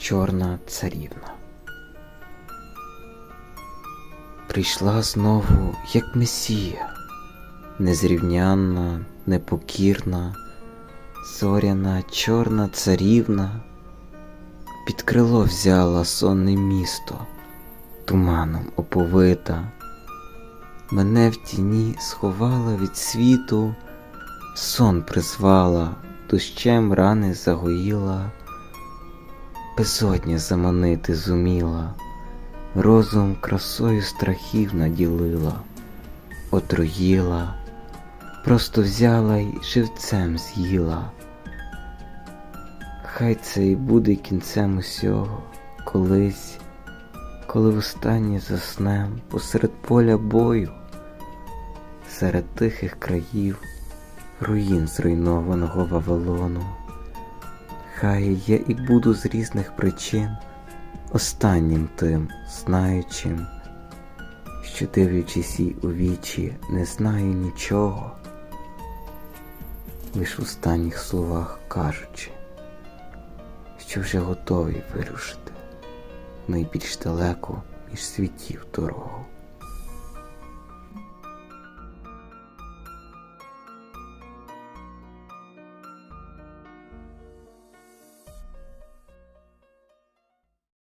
чорна царівна. Прийшла знову, як месія, незрівнянна, непокірна, зоряна чорна царівна, під крило взяла сонне місто, туманом оповита, мене в тіні сховала від світу, сон призвала, дощем рани загоїла, безодня заманити зуміла, розум красою страхів наділила, отруїла, просто взяла й живцем з'їла. Хай це і буде кінцем усього, колись, коли востаннє заснем посеред поля бою, серед тихих країв, руїн зруйнованого Вавилону. Хай я і буду з різних причин останнім тим, знаючим, що дивлячись їй у вічі, не знаю нічого, лиш в останніх словах кажучи, що вже готові вирушити найбільш далеку між світів дорогу.